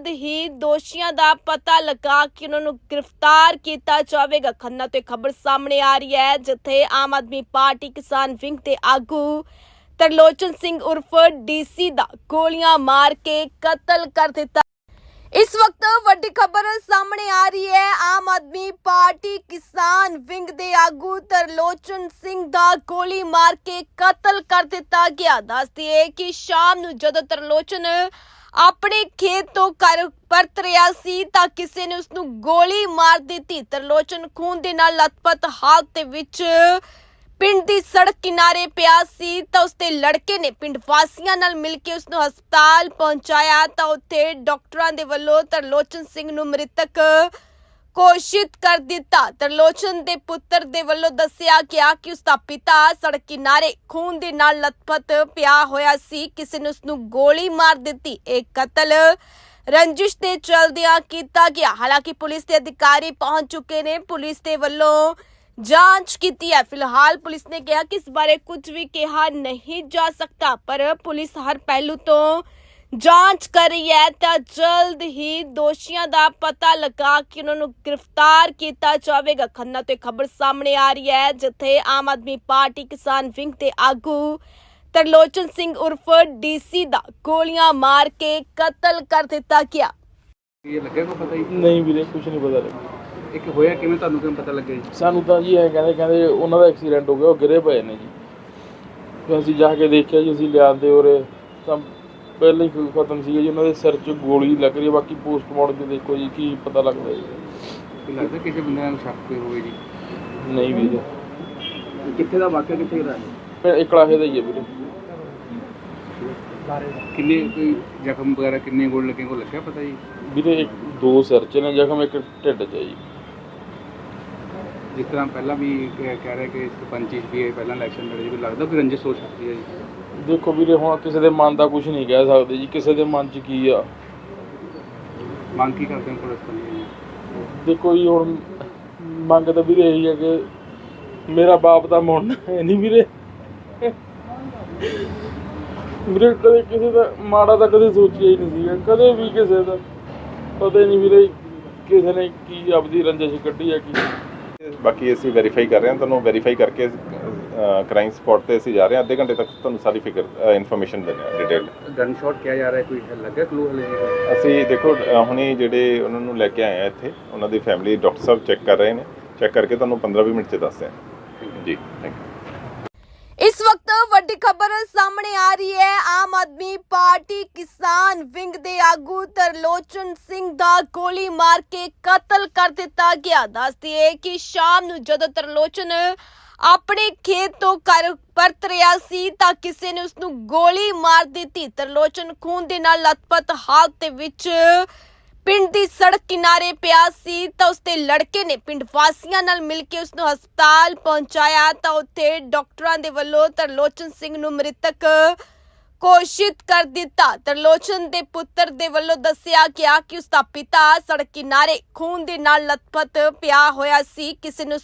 ਜਲਦ ਹੀ ਦੋਸ਼ੀਆਂ ਦਾ ਪਤਾ ਲਗਾ ਕੇ ਉਹਨਾਂ ਨੂੰ ਗ੍ਰਿਫਤਾਰ ਕੀਤਾ ਜਾਵੇਗਾ। ਖੰਨਾ ਤੋਂ ਖਬਰ ਸਾਹਮਣੇ ਆ ਰਹੀ ਹੈ, ਜਿੱਥੇ ਆਮ ਆਦਮੀ ਪਾਰਟੀ ਕਿਸਾਨ ਵਿੰਗ ਦੇ ਆਗੂ ਤਰਲੋਚਨ ਸਿੰਘ ਉਰਫ ਡੀਸੀ ਦਾ ਗੋਲੀਆਂ ਮਾਰ ਕੇ ਕਤਲ ਕਰ ਦਿੱਤਾ। ਇਸ ਵਕਤ ਵੱਡੀ ਖਬਰ ਸਾਹਮਣੇ ਆ ਰਹੀ ਹੈ, ਆਮ ਆਦਮੀ ਪਾਰਟੀ ਕਿਸਾਨ ਵਿੰਗ ਦੇ ਆਗੂ ਤਰਲੋਚਨ ਸਿੰਘ ਦਾ ਗੋਲੀ ਮਾਰ ਕੇ ਕਤਲ ਕਰ ਦਿੱਤਾ ਗਿਆ। ਦੱਸਦੀ ਹੈ ਕਿ ਸ਼ਾਮ ਨੂੰ ਜਦੋਂ ਤਰਲੋਚਨ ਆਪਣੇ ਖੇਤ ਤੋਂ ਘਰ ਪਰਤ ਰਿਹਾ ਸੀ ਤਾਂ ਕਿਸੇ ਨੇ ਉਸ ਨੂੰ ਗੋਲੀ ਮਾਰ ਦਿੱਤੀ। ਤਰਲੋਚਨ ਖੂਨ ਦੇ ਨਾਲ ਲਤਪਤ ਹਾਲਤ ਦੇ ਵਿੱਚ ਪਿੰਡ ਦੀ ਸੜਕ ਕਿਨਾਰੇ ਪਿਆ ਸੀ ਤਾਂ ਉਸਦੇ ਲੜਕੇ ਨੇ ਪਿੰਡ ਵਾਸੀਆਂ ਨਾਲ ਮਿਲ ਕੇ ਉਸ ਨੂੰ ਹਸਪਤਾਲ ਪਹੁੰਚਾਇਆ ਤਾਂ ਉੱਥੇ ਡਾਕਟਰਾਂ ਦੇ ਵੱਲੋਂ ਤਰਲੋਚਨ ਸਿੰਘ ਨੂੰ ਮ੍ਰਿਤਕ ਘੋਸ਼ਿਤ ਕਰ ਦਿੱਤਾ। ਤਰਲੋਚਨ ਦੇ ਪੁੱਤਰ ਦੇ ਵੱਲੋਂ ਦੱਸਿਆ ਗਿਆ ਕਿ ਉਸ ਦਾ ਪਿਤਾ ਸੜਕ ਕਿਨਾਰੇ ਖੂਨ ਦੇ ਨਾਲ ਲਤਪਤ ਪਿਆ ਹੋਇਆ ਸੀ। ਕਿਸੇ ਨੇ ਉਸ ਨੂੰ ਗੋਲੀ ਮਾਰ ਦਿੱਤੀ। ਇਹ ਕਤਲ ਰੰਜਿਸ਼ ਦੇ ਚਲਦਿਆਂ ਕੀਤਾ ਗਿਆ। ਹਾਲਾਂਕਿ ਪੁਲਿਸ ਦੇ ਅਧਿਕਾਰੀ ਪਹੁੰਚ ਚੁੱਕੇ ਨੇ। ਪੁਲਿਸ ਦੇ ਵੱਲੋਂ ਜਾਂਚ ਕੀਤੀ ਹੈ। ਫਿਲਹਾਲ ਪੁਲਿਸ ਨੇ ਕਿਹਾ ਕਿ ਇਸ ਬਾਰੇ ਕੁਝ ਵੀ ਕਿਹਾ ਨਹੀਂ ਜਾ ਸਕਦਾ, ਪਰ ਪੁਲਿਸ ਹਰ ਪਹਿਲੂ ਤੋਂ ਜਾਂਚ ਕਰ ਰਹੀ ਹੈ ਤਾਂ ਜਲਦ ਹੀ ਦੋਸ਼ੀਆਂ ਦਾ ਪਤਾ ਲਗਾ ਕੇ ਉਹਨਾਂ ਨੂੰ ਗ੍ਰਿਫਤਾਰ ਕੀਤਾ ਜਾਵੇਗਾ। ਖੰਨਾ ਤੋਂ ਖਬਰ ਸਾਹਮਣੇ ਆ ਰਹੀ ਹੈ ਜਿੱਥੇ ਆਮ ਆਦਮੀ ਪਾਰਟੀ ਕਿਸਾਨ ਵਿੰਗ ਦੇ ਆਗੂ ਤਰਲੋਚਨ ਸਿੰਘ ਉਰਫ ਡੀਸੀ ਦਾ ਗੋਲੀਆਂ ਮਾਰ ਕੇ ਕਤਲ ਕਰ ਦਿੱਤਾ ਗਿਆ। ਇਹ ਲੱਗਿਆ ਕੋ ਪਤਾ ਹੀ ਨਹੀਂ ਵੀਰੇ ਕੁਝ ਨਹੀਂ ਪਤਾ ਲੱਗਿਆ। ਇੱਕ ਹੋਇਆ ਕਿਵੇਂ? ਤੁਹਾਨੂੰ ਕਿਵੇਂ ਪਤਾ ਲੱਗਿਆ ਜੀ? ਸਾਨੂੰ ਤਾਂ ਜੀ ਐ ਕਹਿੰਦੇ ਕਹਿੰਦੇ ਉਹਨਾਂ ਦਾ ਐਕਸੀਡੈਂਟ ਹੋ ਗਿਆ ਉਹ ਗਿਰੇ ਪਏ ਨੇ ਜੀ। ਫਿਰ ਅਸੀਂ ਜਾ ਕੇ ਦੇਖਿਆ ਜੀ ਅਸੀਂ ਲਿਆਂਦੇ ਉਰੇ ਤਾਂ ਪਹਿਲਾਂ ਹੀ ਖਤਮ ਸੀਗਾ ਜੀ ਉਹਨਾਂ ਦੇ ਸਿਰ 'ਚ ਗੋਲੀ ਲੱਗ ਰਹੀ ਹੈ ਬਾਕੀ ਪੋਸਟਮਾਰਟਮ 'ਚ ਦੇਖੋ ਜੀ ਕੀ ਪਤਾ ਲੱਗਦਾ ਜੀ। ਕੀ ਲੱਗਦਾ ਕਿਸੇ ਬੰਦੇ ਨਾਲ ਸ਼ੱਕ ਕੋਈ ਹੋਵੇ ਜੀ? ਨਹੀਂ ਵੀਰੇ। ਕਿੱਥੇ ਦਾ ਵਾਕਿਆ ਕਿੱਥੇ ਦਾ ਫਿਰ ਇਕਲਾਹੇ ਦਾ ਹੀ ਹੈ ਵੀਰੇ। ਕਿੰਨੇ ਕੋਈ ਜ਼ਖਮ ਵਗੈਰਾ ਕਿੰਨੇ ਗੋਲ ਲੱਗੇ ਕੋ ਲੱਗਿਆ ਪਤਾ ਜੀ? ਵੀਰੇ ਇੱਕ ਦੋ ਸਿਰ 'ਚ ਨੇ ਜ਼ਖਮ ਇੱਕ ਢਿੱਡ 'ਚ ਹੈ ਜੀ। ਜਿਸ ਤਰ੍ਹਾਂ ਪਹਿਲਾਂ ਵੀ ਕਹਿ ਕਹਿ ਰਹੇ ਕਿ ਸਰਪੰਚੀ ਵੀ ਇਹ ਪਹਿਲਾਂ ਇਲੈਕਸ਼ਨ ਲੜੇ ਜੀ ਲੱਗਦਾ ਕੋਈ ਰੰਜਿਸ਼ ਹੋ ਸਕਦੀ ਹੈ ਜੀ। ਦੇਖੋ ਵੀਰੇ ਹੁਣ ਕਿਸੇ ਦੇ ਮਨ ਦਾ ਕੁਝ ਨਹੀਂ ਕਹਿ ਸਕਦੇ ਜੀ ਕਿਸੇ ਦੇ ਮਨ 'ਚ ਕੀ ਆ? ਮੰਗ ਕੀ ਕਰਦੇ ਹੋ ਪੁਲਿਸ ਤੋਂ ਜੀ? ਦੇਖੋ ਜੀ ਹੁਣ ਮੰਗ ਤਾਂ ਵੀਰੇ ਇਹੀ ਹੈ ਕਿ ਮੇਰਾ ਬਾਪ ਦਾ ਮੁੰਡਾ ਹੈ ਨਹੀਂ ਵੀਰੇ। ਵੀਰੇ ਕਦੇ ਕਿਸੇ ਦਾ ਮਾੜਾ ਤਾਂ ਕਦੇ ਸੋਚਿਆ ਹੀ ਨਹੀਂ ਸੀਗਾ ਕਦੇ ਵੀ ਕਿਸੇ ਦਾ। ਪਤਾ ਹੀ ਨਹੀਂ ਵੀਰੇ ਕਿਸੇ ਨੇ ਕੀ ਆਪਦੀ ਰੰਜਿਸ਼ ਕੱਢੀ ਆ ਕੀ ਬਾਕੀ ਅਸੀਂ ਵੈਰੀਫਾਈ ਕਰ ਰਹੇ ਹਾਂ ਤੁਹਾਨੂੰ ਵੈਰੀਫਾਈ ਕਰਕੇ ਕ੍ਰਾਈਮ ਸਪੌਟ ਤੇ ਅਸੀਂ ਜਾ ਰਹੇ ਹਾਂ ਅੱਧੇ ਘੰਟੇ ਤੱਕ ਤੁਹਾਨੂੰ ਸਾਰੀ ਫਿਕਰ ਇਨਫੋਰਮੇਸ਼ਨ ਦਿੰਦੇ ਹਾਂ ਡਿਟੇਲ ਗਨ ਸ਼ਾਟ ਕਿਹਾ ਜਾ ਰਿਹਾ ਕੋਈ ਲੱਗਾ ਕਲੂ ਹਲੇ? ਅਸੀਂ ਦੇਖੋ ਹੁਣੀ ਜਿਹੜੇ ਉਹਨਾਂ ਨੂੰ ਲੈ ਕੇ ਆਏ ਆ ਇੱਥੇ ਉਹਨਾਂ ਦੀ ਫੈਮਿਲੀ ਡਾਕਟਰ ਸਾਹਿਬ ਚੈੱਕ ਕਰ ਰਹੇ ਨੇ ਚੈੱਕ ਕਰਕੇ ਤੁਹਾਨੂੰ 15-20 ਮਿੰਟ ਚ ਦੱਸਦੇ ਹਾਂ। ਜੀ ਥੈਂਕ ਯੂ ਵੱਡੀ ਖਬਰ ਸਾਹਮਣੇ ਆ ਰਹੀ ਹੈ। ਆਮ ਆਦਮੀ ਪਾਰਟੀ ਕਿਸਾਨ ਵਿੰਗ ਦੇ ਆਗੂ ਤਰਲੋਚਨ ਸਿੰਘ ਦਾ ਗੋਲੀ ਮਾਰ ਕੇ ਕਤਲ ਕਰ ਦਿੱਤਾ ਗਿਆ। ਦੱਸਦੀ ਹੈ ਕਿ ਸ਼ਾਮ ਨੂੰ ਜਦੋਂ ਤਰਲੋਚਨ ਆਪਣੇ ਖੇਤ ਤੋਂ ਘਰ ਪਰਤ ਰਿਹਾ ਸੀ ਤਾਂ ਕਿਸੇ ਨੇ ਉਸ ਨੂੰ ਗੋਲੀ ਮਾਰ ਦਿੱਤੀ। ਤਰਲੋਚਨ ਖੂਨ ਦੇ ਨਾਲ ਲਤਪਤ ਹਾਲਤ ਦੇ ਵਿੱਚ ਪਿੰਡ ਦੀ ਸੜਕ ਕਿਨਾਰੇ ਪਿਆ ਸੀ, ਤਾਂ ਉਸਦੇ ਲੜਕੇ ਨੇ ਪਿੰਡ ਵਾਸੀਆਂ ਨਾਲ ਮਿਲ ਕੇ ਉਸ ਨੂੰ ਹਸਪਤਾਲ ਪਹੁੰਚਾਇਆ, ਤਾਂ ਉੱਥੇ ਡਾਕਟਰਾਂ ਦੇ ਵੱਲੋਂ ਤਰਲੋਚਨ ਸਿੰਘ ਨੂੰ ਮ੍ਰਿਤਕ ਘੋਸ਼ਿਤ ਕਰ ਦਿੱਤਾ। ਤਰਲੋਚਨ ਦੇ ਪੁੱਤਰ ਦੇ ਵੱਲੋਂ ਦੱਸਿਆ ਗਿਆ ਕਿ ਉਸ ਦਾ ਪਿਤਾ ਸੜਕ ਕਿਨਾਰੇ ਖੂਨ ਦੇ ਨਾਲ ਲਤਪਤ ਪਿਆ ਹੋਇਆ ਸੀ। ਕਿਸੇ ਨੂੰ